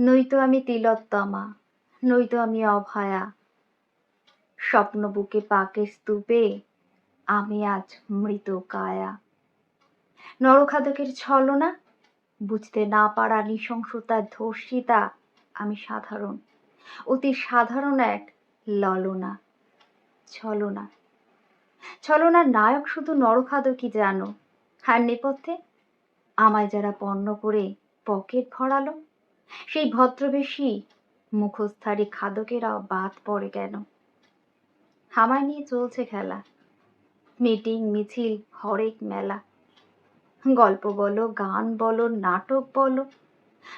নয়তো আমি তিলোত্তমা, নয়তো আমি অভয়া। স্বপ্ন বুকে পাকে স্তূপে আমি আজ মৃত কায়া। নরখাদকের ছলনা, বুঝতে না পারা নৃশংসতার ধর্ষিতা আমি সাধারণ, অতি সাধারণ এক ললনা। ছলনা, ছলনার নায়ক শুধু নরখাদকই জানো, আর নেপথ্যে আমায় যারা পণ্য করে পকেট ভরালো সেই ভদ্রবেশী মুখোশধারী খাদকেরাও বাদ পড়ে কেন? হামায় নিয়ে চলছে খেলা। মিটিং, মিছিল, হরেক মেলা। গল্প বলো, গান বলো, নাটক বলো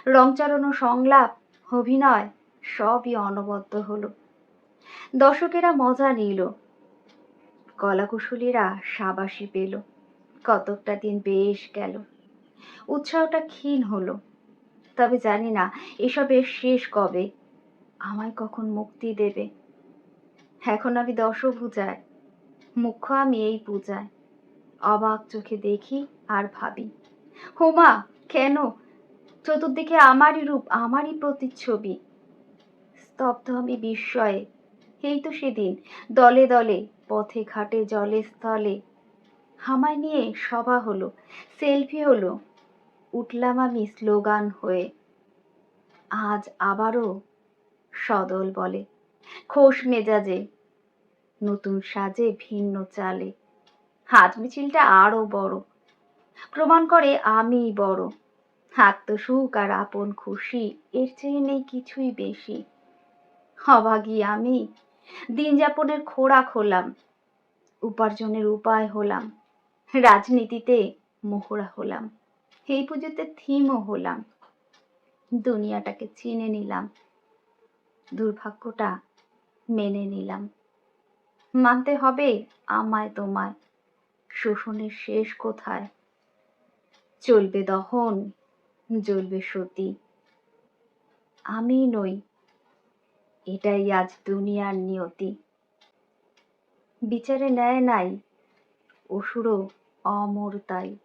রংচারণ সংলাপ, অভিনয়, সবই অনবদ্য হলো। দর্শকেরা মজা নিল। কলাকুশলীরা সাবাসী পেল। কতকটা দিন বেশ গেল। উৎসাহটা ক্ষীণ হলো। তবে জানি না, এসবের শেষ কবে? আমায় কখন মুক্তি দেবে? এখন আমি দশভূজায়, মুখ্য আমি এই পূজায়। অবাক চোখে দেখি আর ভাবি, হোমা, কেন? চতুর্দিকে আমারই রূপ, আমারই প্রতিচ্ছবি। স্তব্ধ আমি বিস্ময়ে, এই তো সেদিন, দলে দলে, পথে ঘাটে, জলে স্থলে। হামায় নিয়ে সভা হলো, সেলফি হলো উঠলাম আমি স্লোগান হয়ে। আজ আবারও সদল বলে, খোশ মেজাজে, নতুন সাজে ভিন্ন চালে। হাত মিছিলটা আরও বড়, প্রমাণ করে আমিই বড়। আত্মসুখ আর আপন খুশি, এর চেয়ে নেই কিছুই বেশি। অভাগী আমি, দিন যাপনের খোরাক হলাম, উপার্জনের উপায় হলাম, রাজনীতিতে মোহরা হলাম। এই পুজোতে থিমও হলাম। দুনিয়াটাকে চিনে নিলাম। দুর্ভাগ্যটা মেনে নিলাম। মানতে হবে আমায় তোমায়। শোষণের শেষ কোথায়? চলবে দহন, জ্বলবে সতী। আমি নই, এটাই আজ দুনিয়ার নিয়তি। বিচারে ন্যায় নাই, অসুরও অমর তাই।